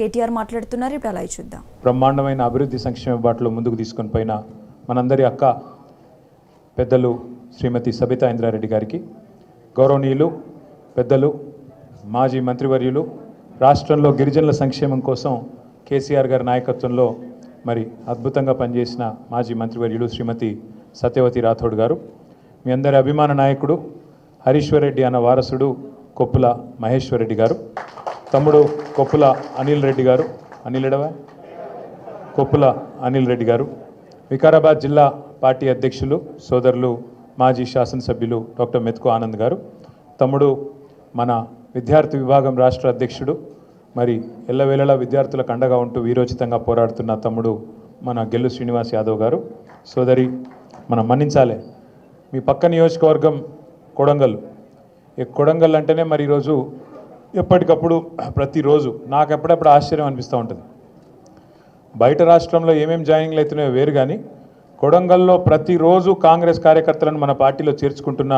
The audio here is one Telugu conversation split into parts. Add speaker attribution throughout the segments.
Speaker 1: కేటీఆర్ మాట్లాడుతున్నారు. ఇప్పుడు అలా చూద్దాం.
Speaker 2: బ్రహ్మాండమైన అభివృద్ధి సంక్షేమ బాటలో ముందుకు తీసుకొని పోయిన మనందరి అక్క పెద్దలు శ్రీమతి సబితా ఇంద్రారెడ్డి గారికి గౌరవనీయులు పెద్దలు మాజీ మంత్రివర్యులు రాష్ట్రంలో గిరిజనుల సంక్షేమం కోసం కేసీఆర్ గారి నాయకత్వంలో మరి అద్భుతంగా పనిచేసిన మాజీ మంత్రివర్యులు శ్రీమతి సత్యవతి రాథోడ్ గారు మీ అందరి అభిమాన నాయకుడు హరీశ్వర్ రెడ్డి అన్న వారసుడు కొప్పుల మహేశ్వర్ రెడ్డి గారు. తమ్ముడు కొప్పుల అనిల్ రెడ్డి గారు. అనిల్ ఎడవా? కొప్పుల అనిల్ రెడ్డి గారు. వికారాబాద్ జిల్లా పార్టీ అధ్యక్షులు సోదరులు మాజీ శాసనసభ్యులు డాక్టర్ మెతుకు ఆనంద్ గారు. తమ్ముడు మన విద్యార్థి విభాగం రాష్ట్ర అధ్యక్షుడు. మరి ఎల్లవేళలా విద్యార్థులకు అండగా ఉంటూ వీరోచితంగా పోరాడుతున్న తమ్ముడు మన గెల్లు శ్రీనివాస్ యాదవ్ గారు. సోదరి మనం మన్నించాలి. మీ పక్క నియోజకవర్గం కొడంగల్. ఈ కొడంగల్ అంటేనే మరి ఈరోజు ఎప్పటికప్పుడు ప్రతిరోజు నాకు ఎప్పుడప్పుడు ఆశ్చర్యం అనిపిస్తూ ఉంటుంది. బయట రాష్ట్రంలో ఏమేమి జాయినింగ్లు అవుతున్నాయో వేరు కానీ కొడంగల్లో ప్రతిరోజు కాంగ్రెస్ కార్యకర్తలను మన పార్టీలో చేర్చుకుంటున్న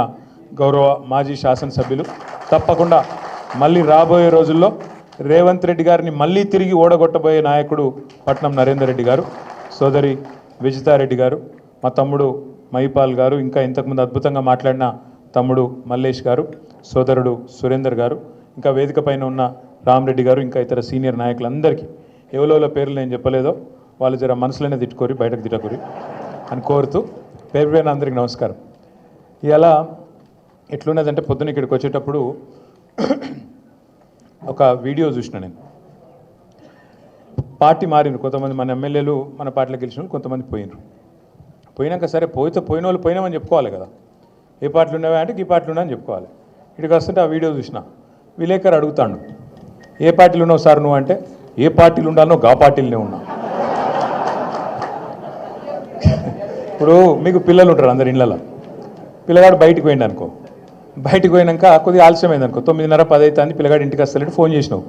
Speaker 2: గౌరవ మాజీ శాసనసభ్యులు తప్పకుండా మళ్ళీ రాబోయే రోజుల్లో రేవంత్ రెడ్డి గారిని మళ్ళీ తిరిగి ఓడగొట్టబోయే నాయకుడు పట్నం నరేందర్ రెడ్డి గారు సోదరి విజితారెడ్డి గారు మా తమ్ముడు మహిపాల్ గారు ఇంకా ఇంతకుముందు అద్భుతంగా మాట్లాడిన తమ్ముడు మల్లేష్ గారు సోదరుడు సురేందర్ గారు ఇంకా వేదిక పైన ఉన్న రామరెడ్డి గారు ఇంకా ఇతర సీనియర్ నాయకులందరికీ ఎవరెవరో పేర్లు నేను చెప్పలేదో వాళ్ళు జర మనసులోనే తిట్టుకోరి బయటకు తిట్టకూరి అని కోరుతూ పేరు పేరున అందరికీ నమస్కారం. ఇలా ఎట్లున్నదంటే పొద్దున ఇక్కడికి వచ్చేటప్పుడు ఒక వీడియో చూసిన నేను. పార్టీ మారిండ్రు కొంతమంది మన ఎమ్మెల్యేలు మన పార్టీలో గెలిచిన వాళ్ళు కొంతమంది పోయినరు పోయినాక సరే పోయితే పోయిన వాళ్ళు పోయినామని చెప్పుకోవాలి కదా. ఏ పార్టీలు ఉన్నాయా అంటే ఈ పార్టీలు ఉన్నాయని చెప్పుకోవాలి. ఇక్కడికి వస్తుంటే ఆ వీడియో చూసినా. విలేకరు అడుగుతాడు ఏ పార్టీలు ఉన్నావు సార్ నువ్వు? అంటే ఏ పార్టీలు ఉండాలనో గా పార్టీలనే ఉన్నా. ఇప్పుడు మీకు పిల్లలు ఉంటారు అందరు ఇళ్ళలో. పిల్లగాడు బయటికి పోయిండు అనుకో బయటకు పోయినాక కొద్దిగా ఆలస్యమైంది అనుకో తొమ్మిదిన్నర పది అవుతుంది పిల్లగాడు ఇంటికి వస్తాడంటే ఫోన్ చేసినావు.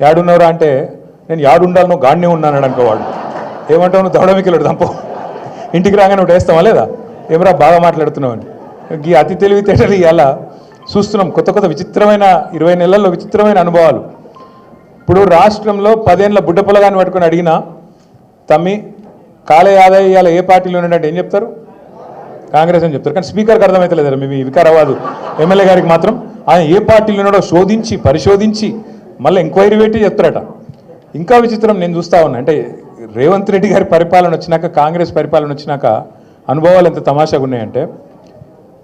Speaker 2: యాడున్నావురా? అంటే నేను యాడుండాలనో గాడినే ఉన్నాను అనుకో వాడు. ఏమంటావు? నువ్వు దవడమికి దంపో. ఇంటికి రాగానే ఒకటి వేస్తావా లేదా? ఏమరా బాగా మాట్లాడుతున్నావు? అని. ఈ అతి తెలివితేటలు ఇవాళ చూస్తున్నాం కొత్త కొత్త విచిత్రమైన ఇరవై నెలల్లో విచిత్రమైన అనుభవాలు. ఇప్పుడు రాష్ట్రంలో పదేళ్ళ బుడ్డ పొలగాన్ని పట్టుకొని అడిగినా తమ్మి కాలే ఆదాయాల ఇవాళ ఏ పార్టీలో ఉన్నాడంటే ఏం చెప్తారు? కాంగ్రెస్ అని చెప్తారు. కానీ స్పీకర్కి అర్థమవుతలేదు మీ వికారాబాదు ఎమ్మెల్యే గారికి మాత్రం. ఆయన ఏ పార్టీలో ఉన్నాడో శోధించి పరిశోధించి మళ్ళీ ఎంక్వైరీ పెట్టి చెప్తారట. ఇంకా విచిత్రం నేను చూస్తా ఉన్నా. అంటే రేవంత్ రెడ్డి గారి పరిపాలన వచ్చినాక కాంగ్రెస్ పరిపాలన వచ్చినాక అనుభవాలు ఎంత తమాషాగా ఉన్నాయంటే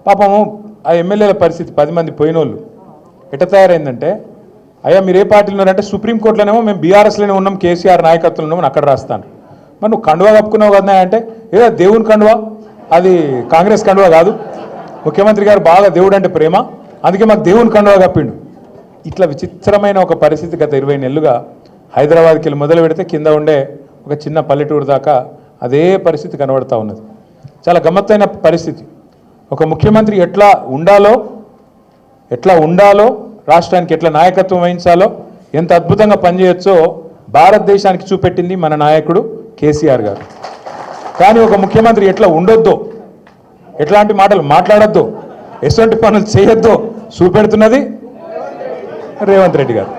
Speaker 2: పాపము ఆ ఎమ్మెల్యేల పరిస్థితి పది మంది పోయినోళ్ళు. ఎట తయారైందంటే అయ్యా మీరు ఏ పార్టీలో ఉన్నారంటే సుప్రీంకోర్టులోనేమో మేము బీఆర్ఎస్లోనే ఉన్నాం కేసీఆర్ నాయకత్వంలో ఉన్నాం అక్కడ రాస్తాను మరి నువ్వు కండువా కప్పుకున్నావు కదా అంటే ఏదో దేవుని కండువా? అది కాంగ్రెస్ కండువా కాదు. ముఖ్యమంత్రి గారు బాగా దేవుడు అంటే ప్రేమ. అందుకే మాకు దేవుని కండువా కప్పిండు. ఇట్లా విచిత్రమైన ఒక పరిస్థితి గత ఇరవై నెలలుగా హైదరాబాద్కి వెళ్ళి మొదలు పెడితే కింద ఉండే ఒక చిన్న పల్లెటూరు దాకా అదే పరిస్థితి కనబడతా ఉన్నది. చాలా గమ్మత్తైన పరిస్థితి. ఒక ముఖ్యమంత్రి ఎట్లా ఉండాలో ఎట్లా ఉండాలో రాష్ట్రానికి ఎట్లా నాయకత్వం వహించాలో ఎంత అద్భుతంగా పనిచేయొచ్చో భారతదేశానికి చూపెట్టింది మన నాయకుడు కేసీఆర్ గారు. కానీ ఒక ముఖ్యమంత్రి ఎట్లా ఉండొద్దో ఎట్లాంటి మాటలు మాట్లాడొద్దో ఎటువంటి పనులు చేయొద్దో చూపెడుతున్నది రేవంత్ రెడ్డి గారు.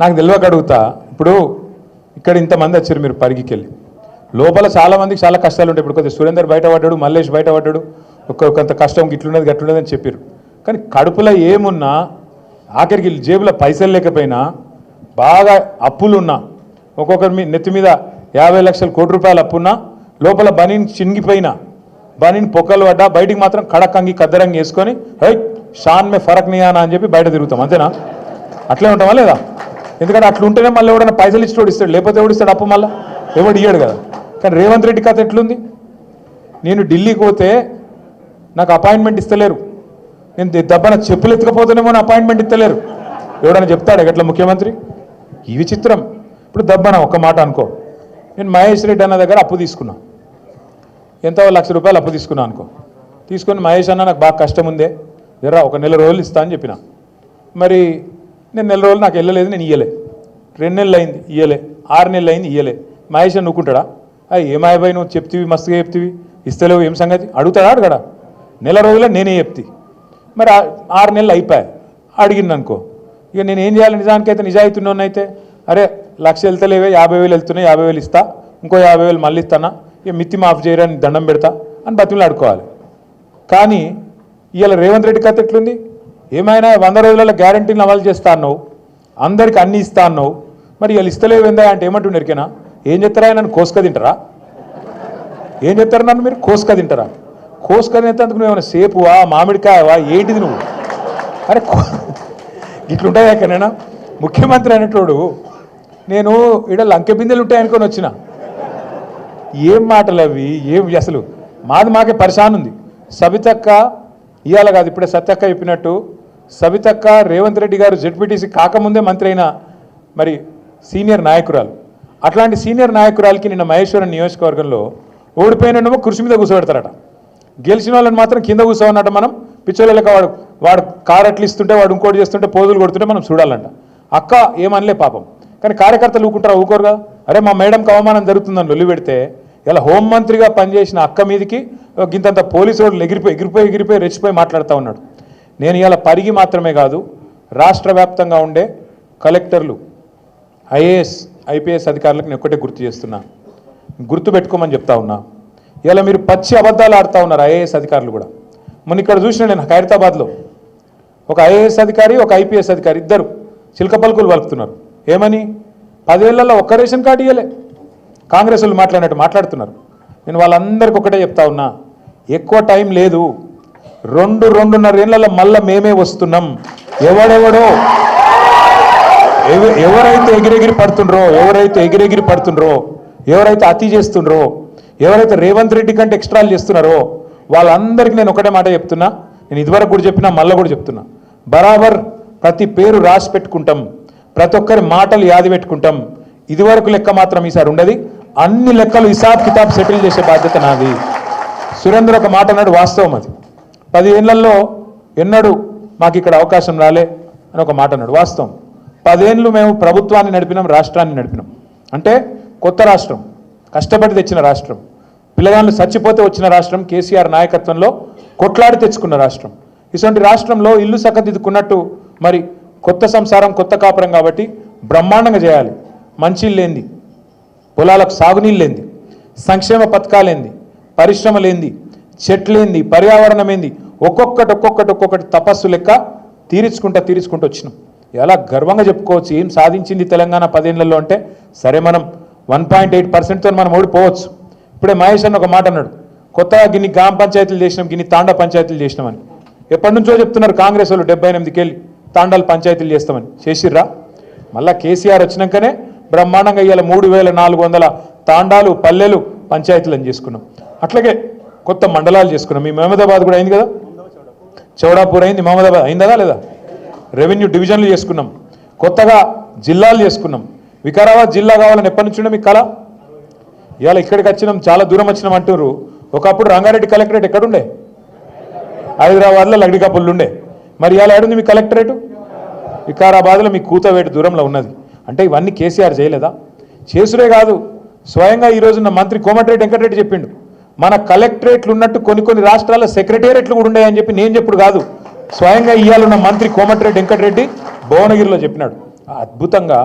Speaker 2: నాకు తెలియక అడుగుతా ఇప్పుడు ఇక్కడ ఇంతమంది వచ్చారు మీరు పరిగికెళ్ళి. లోపల చాలా మందికి చాలా కష్టాలు ఉంటాయి ఇప్పుడు కొద్దిగా సురేందర్ బయటపడ్డాడు మల్లేష్ బయటపడ్డాడు ఒక కొంత కష్టం ఇట్లున్నది గట్లున్నది అని చెప్పారు కానీ కడుపులో ఏమున్నా ఆఖరికి జేబులో పైసలు లేకపోయినా బాగా అప్పులున్నా ఒక్కొక్కరి మీ నెత్తి మీద యాభై లక్షల కోటి రూపాయలు అప్పున్నా లోపల బనీని చినిగిపోయినా బనీని పొక్కలు పడ్డా బయటికి మాత్రం కడకంగి కద్దరంగి వేసుకొని హై షాన్ మే ఫరక్ నియానా అని చెప్పి బయట తిరుగుతాం. అంతేనా? అట్లే ఉంటామా లేదా? ఎందుకంటే అట్లుంటేనే మళ్ళీ ఎవడైనా పైసలు ఇచ్చి ఇస్తాడు లేకపోతే ఎవడిస్తాడు అప్పు మళ్ళీ? ఎవడు ఇయ్యాడు కదా. కానీ రేవంత్ రెడ్డి కథ ఎట్లుంది? నేను ఢిల్లీకి పోతే నాకు అపాయింట్మెంట్ ఇస్తలేరు. నేను దెబ్బన చెప్పులు ఎత్తుకపోతేనేమో అపాయింట్మెంట్ ఇస్తలేరు. ఎవడన్నా చెప్తాడు ఎట్లా ముఖ్యమంత్రి? ఈ విచిత్రం. ఇప్పుడు దెబ్బన ఒక్క మాట అనుకో. నేను మహేష్ రెడ్డి అన్న దగ్గర అప్పు తీసుకున్నా. ఎంతో లక్ష రూపాయలు అప్పు తీసుకున్నా అనుకో. తీసుకొని మహేష్ అన్న నాకు బాగా కష్టం ఉందే. జరా ఒక నెల రోజులు ఇస్తా అని చెప్పిన. మరి నేను నెల రోజులు నాకు వెళ్ళలేదు నేను ఇయ్యలే. రెండు నెలలు అయింది ఇయ్యలే. ఆరు నెలలు అయింది ఇయ్యలే. మహేష్ అని నువ్వుకుంటాడా ఏమాయబాయి ఏమాయిపోయి నువ్వు చెప్తివి మస్తుగా చెప్తివి? ఇస్తలేవు ఏం సంగతి? అడుగుతాడా అడగడా నెల రోజుల్లో నేనే చెప్తి. మరి ఆరు నెలలు అయిపోయాయి అడిగింది అనుకో ఇక నేను ఏం చేయాలి? నిజానికైతే నిజాయితీ ఉన్నోన్నైతే అరే లక్ష వెళ్తలేవే యాభై వేలు వెళ్తున్నాయి యాభై వేలు ఇస్తా ఇంకో యాభై వేలు మళ్ళీ ఇస్తానా? ఇక మిత్తి మాఫ్ చేయరాని దండం పెడతా అని బతిమలు ఆడుకోవాలి కానీ ఇవాళ రేవంత్ రెడ్డి కథ ఎట్లుంది? ఏమైనా వంద రోజులలో గ్యారంటీని అమలు చేస్తా అన్నావు అందరికి అన్ని ఇస్తా అన్నావు మరి ఇవాళ ఇస్తలేవు ఏందా అంటే ఏమంటుండే ఎరికేనా? ఏం చెప్తారా నన్ను కోసుక తింటారా? ఏం చెప్తారు నన్ను మీరు? కోసుక తింటారా? కోసుక తినేందుకు నువ్వు ఏమైనా సేపువా మామిడికాయవా? ఏంటిది నువ్వు? అరే కో- ఇట్లుంటాయి ముఖ్యమంత్రి అనేటోడు నేను ఈడ లంకె బిందెలు ఉంటాయి వచ్చిన. ఏం మాటలు అవి? ఏం అసలు మాది మాకే పరిశాన్ ఉంది. సబితక్క ఇవాళ కాదు ఇప్పుడే సత్యక్క చెప్పినట్టు సబితక్క రేవంత్ రెడ్డి గారు జెడ్పీటీసీ కాకముందే మంత్రి అయిన మరి సీనియర్ నాయకురాలు. అట్లాంటి సీనియర్ నాయకురాలకి నిన్న మహేశ్వరం నియోజకవర్గంలో ఓడిపోయినమో కృషి మీద కూర్చోబెడతారట గెలిచిన వాళ్ళని మాత్రం కింద కూర్చోవన్నట్టు మనం. పిచ్చోళ్ళక వాడు వాడు కారు అట్లు ఇస్తుంటే వాడు ఇంకోటి చేస్తుంటే పోజులు కొడుతుంటే మనం చూడాలంట. అక్క ఏమనలే పాపం. కానీ కార్యకర్తలు ఊకుంటారా ఊకోరుగా? అరే మా మేడంకి అవమానం జరుగుతుందని లొల్లి పెడితే ఇలా హోంమంత్రిగా పనిచేసిన అక్క మీదకి ఇంతంత గింతంత పోలీసు వాళ్ళు ఎగిరిపోయి ఎగిరిపోయి ఎగిరిపోయి రెచ్చిపోయి మాట్లాడుతూ ఉన్నాడు. నేను ఇలా పరిగి మాత్రమే కాదు రాష్ట్ర వ్యాప్తంగా ఉండే కలెక్టర్లు ఐఏఎస్ ఐపీఎస్ అధికారులకు నేను ఒక్కటే గుర్తు చేస్తున్నా. గుర్తు పెట్టుకోమని చెప్తా ఉన్నా. ఇలా మీరు పచ్చి అబద్ధాలు ఆడుతూ ఉన్నారు ఐఏఎస్ అధికారులు కూడా. మొన్న ఇక్కడ చూసిన నేను ఖైరతాబాద్లో ఒక ఐఏఎస్ అధికారి ఒక ఐపీఎస్ అధికారి ఇద్దరు చిలక పలుకులు వలుపుతున్నారు ఏమని? పదేళ్ళలో ఒక్క రేషన్ కార్డు ఇవ్వలే కాంగ్రెస్ వాళ్ళు మాట్లాడినట్టు మాట్లాడుతున్నారు. నేను వాళ్ళందరికీ ఒకటే చెప్తా ఉన్నా. ఎక్కువ టైం లేదు. రెండు రెండున్నర ఏళ్ళలో మళ్ళీ మేమే వస్తున్నాం. ఎవడెవడో ఎవరైతే ఎగిరెగిరి పడుతుండ్రో ఎవరైతే ఎగిరెగిరి పడుతుండ్రో ఎవరైతే అతి చేస్తుండ్రో ఎవరైతే రేవంత్ రెడ్డి కంటే ఎక్స్ట్రాలు చేస్తున్నారో వాళ్ళందరికీ నేను ఒకటే మాట చెప్తున్నా. నేను ఇదివరకు కూడా చెప్పినా మళ్ళీ కూడా చెప్తున్నా. బరాబర్ ప్రతి పేరు రాసి పెట్టుకుంటాం. ప్రతి ఒక్కరి మాటలు యాది పెట్టుకుంటాం. ఇదివరకు లెక్క మాత్రం ఈసారి ఉండదు. అన్ని లెక్కలు హిసాబ్ కితాబ్ సెటిల్ చేసే బాధ్యత నాది. సురేంద్ర ఒక మాట అన్నాడు వాస్తవం అది. పది ఏళ్ళలో ఎన్నడూ మాకు ఇక్కడ అవకాశం రాలే అని ఒక మాట అన్నాడు వాస్తవం. పదేళ్ళు మేము ప్రభుత్వాన్ని నడిపినాం రాష్ట్రాన్ని నడిపినాం. అంటే కొత్త రాష్ట్రం కష్టపడి తెచ్చిన రాష్ట్రం పిల్లగాళ్ళు చచ్చిపోతే వచ్చిన రాష్ట్రం కేసీఆర్ నాయకత్వంలో కొట్లాడి తెచ్చుకున్న రాష్ట్రం. ఇటువంటి రాష్ట్రంలో ఇల్లు సక్కదిద్దుకున్నట్టు మరి కొత్త సంసారం కొత్త కాపురం కాబట్టి బ్రహ్మాండంగా చేయాలి. మంచిళ్ళేంది పొలాలకు సాగునీళ్ళేంది. సంక్షేమ పథకాలేంది. పరిశ్రమలేంది. చెట్లేంది. పర్యావరణం ఏంది ఒక్కొక్కటి ఒక్కొక్కటి ఒక్కొక్కటి తపస్సు లెక్క తీర్చుకుంటా తీర్చుకుంటూ వచ్చినాం. ఎలా గర్వంగా చెప్పుకోవచ్చు ఏం సాధించింది తెలంగాణ పదేళ్ళలో అంటే సరే మనం వన్ పాయింట్ ఎయిట్ పర్సెంట్తో మనం ఓడిపోవచ్చు. ఇప్పుడే మహేష్ అన్న ఒక మాట అన్నాడు కొత్తగా గిన్ని గ్రామ పంచాయతీలు చేసినాం గిన్ని తాండా పంచాయతీలు చేసినామని. ఎప్పటి నుంచో చెప్తున్నారు కాంగ్రెస్ వాళ్ళు డెబ్బై ఎనిమిదికి వెళ్ళి తాండాలు పంచాయతీలు చేస్తామని. చేసిర్రా? మళ్ళా కేసీఆర్ వచ్చినాకనే బ్రహ్మాండంగా ఇవాళ మూడు వేల నాలుగు వందల తాండాలు పల్లెలు పంచాయతీలను చేసుకున్నాం. అట్లాగే కొత్త మండలాలు చేసుకున్నాం. మీ మహమ్మదాబాద్ కూడా అయింది కదా? చౌడాపూర్ అయింది. మహమ్మదాబాద్ అయిందా లేదా? రెవెన్యూ డివిజన్లు చేసుకున్నాం. కొత్తగా జిల్లాలు చేసుకున్నాం. వికారాబాద్ జిల్లా కావాలని ఎప్పటి నుంచి ఉండే మీకు కళ? ఇవాళ ఇక్కడికి వచ్చినాం చాలా దూరం వచ్చినాం అంటున్నారు ఒకప్పుడు రంగారెడ్డి కలెక్టరేట్ ఎక్కడుండే? హైదరాబాద్లో లగ్డికాపుల్లు ఉండే మరి ఇవాళ ఏడుంది మీ కలెక్టరేటు? వికారాబాద్లో మీ కూతవేటు దూరంలో ఉన్నది. అంటే ఇవన్నీ కేసీఆర్ చేయలేదా? చేసుడే కాదు. స్వయంగా ఈ రోజున్న మంత్రి కోమటిరెడ్డి వెంకటరెడ్డి చెప్పిండు. మన కలెక్టరేట్లు ఉన్నట్టు కొన్ని కొన్ని రాష్ట్రాల సెక్రటేరియట్లు కూడా ఉన్నాయని చెప్పి నేను చెప్పుడు కాదు. స్వయంగా ఇవ్వాలన్న మంత్రి కోమటిరెడ్డి వెంకటరెడ్డి భువనగిరిలో చెప్పినాడు. అద్భుతంగా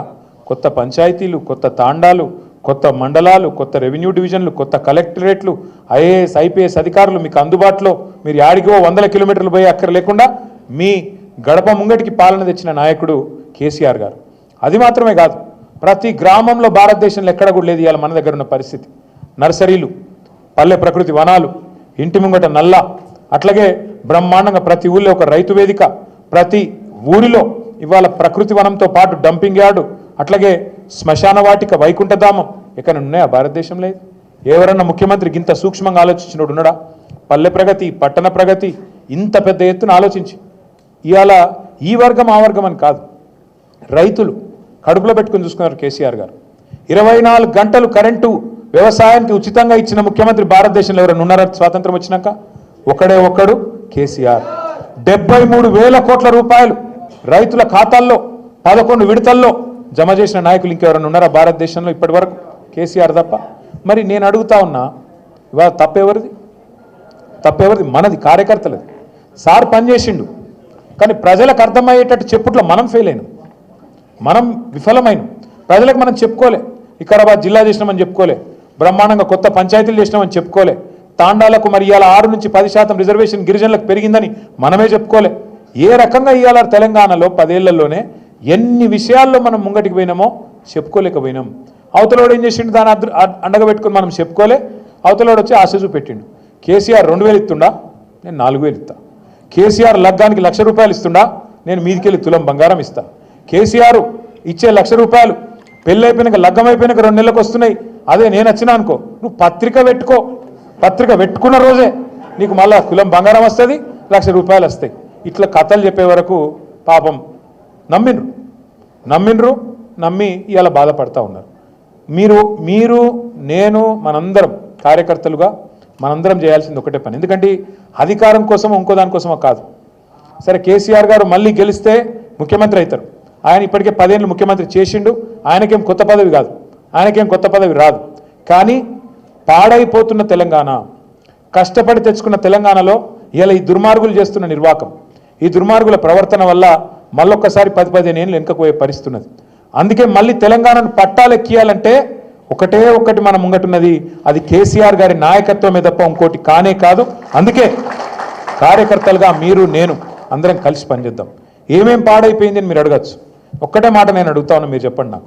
Speaker 2: కొత్త పంచాయతీలు కొత్త తాండాలు కొత్త మండలాలు కొత్త రెవెన్యూ డివిజన్లు కొత్త కలెక్టరేట్లు ఐఏఎస్ ఐపీఎస్ అధికారులు మీకు అందుబాటులో. మీరు యాడికో వందల కిలోమీటర్లు పోయి అక్కర లేకుండా మీ గడప ముంగటికి పాలన తెచ్చిన నాయకుడు కేసీఆర్ గారు. అది మాత్రమే కాదు ప్రతి గ్రామంలో భారతదేశంలో ఎక్కడ కూడా లేదు ఇవాళ మన దగ్గర ఉన్న పరిస్థితి. నర్సరీలు పల్లె ప్రకృతి వనాలు ఇంటి ముంగట నల్ల అట్లాగే బ్రహ్మాండంగా ప్రతి ఊళ్ళో ఒక రైతు వేదిక ప్రతి ఊరిలో ఇవాళ ప్రకృతి వనంతో పాటు డంపింగ్ యార్డు అట్లాగే శ్మశాన వాటిక వైకుంఠధామం ఎక్కడ ఉన్నాయా భారతదేశంలో ఎవరన్నా ముఖ్యమంత్రి ఇంత సూక్ష్మంగా ఆలోచించినోడు ఉన్నాడా? పల్లె ప్రగతి పట్టణ ప్రగతి ఇంత పెద్ద ఎత్తున ఆలోచించి. ఇవాళ ఈ వర్గం ఆ వర్గం అని కాదు. రైతులు కడుపులో పెట్టుకుని చూసుకున్నారు కేసీఆర్ గారు. ఇరవై నాలుగు గంటలు కరెంటు వ్యవసాయానికి ఉచితంగా ఇచ్చిన ముఖ్యమంత్రి భారతదేశంలో ఎవరైనా ఉన్నారా? స్వాతంత్రం వచ్చినాక? ఒకడే ఒక్కడు. కేసీఆర్. డెబ్బై మూడు వేల కోట్ల రూపాయలు రైతుల ఖాతాల్లో పదకొండు విడతల్లో జమ చేసిన నాయకులు ఇంకెవరైనా ఉన్నారా భారతదేశంలో ఇప్పటి వరకు కేసీఆర్ తప్ప. మరి నేను అడుగుతా ఉన్నా ఇవాళ తప్పెవరిది? తప్పెవరిది? మనది కార్యకర్తలది. సార్ పనిచేసిండు కానీ ప్రజలకు అర్థమయ్యేటట్టు చెప్పుట్లో మనం ఫెయిల్ అయినాం. మనం విఫలమైన. ప్రజలకు మనం చెప్పుకోలే. వికారాబాద్ జిల్లా చేసినామని చెప్పుకోలే. బ్రహ్మాండంగా కొత్త పంచాయతీలు చేసినామని చెప్పుకోలే. తాండాలకు మరి ఇవాళ ఆరు నుంచి పది శాతం రిజర్వేషన్ గిరిజనులకు పెరిగిందని మనమే చెప్పుకోలే. ఏ రకంగా ఇవాళ తెలంగాణలో పదేళ్ళలోనే ఎన్ని విషయాల్లో మనం ముంగటికి పోయినామో చెప్పుకోలేకపోయినాం. అవతలోడు ఏం చేసిండు? దాని అద్ర- అండగా పెట్టుకుని మనం చెప్పుకోలే. అవతలోడు వచ్చి ఆశ చూపెట్టిండు. కేసీఆర్ రెండు వేలు ఇస్తుండా? నేను నాలుగు వేలు ఇస్తా. కేసీఆర్ లగ్గానికి లక్ష రూపాయలు ఇస్తుండా? నేను మీదికెళ్ళి తులం బంగారం ఇస్తా. కేసీఆర్ ఇచ్చే లక్ష రూపాయలు పెళ్ళైపోయినాక లగ్గం అయిపోయినాక రెండు నెలలకు వస్తున్నాయి. అదే నేను వచ్చినా అనుకో నువ్వు పత్రిక పెట్టుకో పత్రిక పెట్టుకున్న రోజే నీకు మళ్ళా కులం బంగారం వస్తుంది లక్ష రూపాయలు వస్తాయి. ఇట్లా కథలు చెప్పే వరకు పాపం నమ్మిండ్రు. నమ్మిండ్రు నమ్మి ఇవాళ బాధపడతా ఉన్నారు. మీరు మీరు నేను మనందరం కార్యకర్తలుగా మనందరం చేయాల్సింది ఒకటే పని. ఎందుకంటే అధికారం కోసం ఇంకో దానికోసమో కాదు. సరే కేసీఆర్ గారు మళ్ళీ గెలిస్తే ముఖ్యమంత్రి అవుతారు. ఆయన ఇప్పటికే పదేళ్ళు ముఖ్యమంత్రి చేసిండు. ఆయనకేం కొత్త పదవి కాదు. ఆయనకేం కొత్త పదవి రాదు. కానీ పాడైపోతున్న తెలంగాణ కష్టపడి తెచ్చుకున్న తెలంగాణలో ఇలా ఈ దుర్మార్గులు చేస్తున్న నిర్వాకం ఈ దుర్మార్గుల ప్రవర్తన వల్ల మళ్ళొక్కసారి పది పదిహేను ఏళ్ళు వెనుకపోయే పరిస్థితున్నది. అందుకే మళ్ళీ తెలంగాణను పట్టాలెక్కియాలంటే ఒకటే ఒక్కటి మన ముంగటున్నది అది కేసీఆర్ గారి నాయకత్వమే తప్ప ఇంకోటి కానే కాదు. అందుకే కార్యకర్తలుగా మీరు నేను అందరం కలిసి పనిచేద్దాం. ఏమేం పాడైపోయింది అని మీరు అడగచ్చు. ఒక్కటే మాట నేను అడుగుతా ఉన్నా మీరు చెప్పండి నాకు.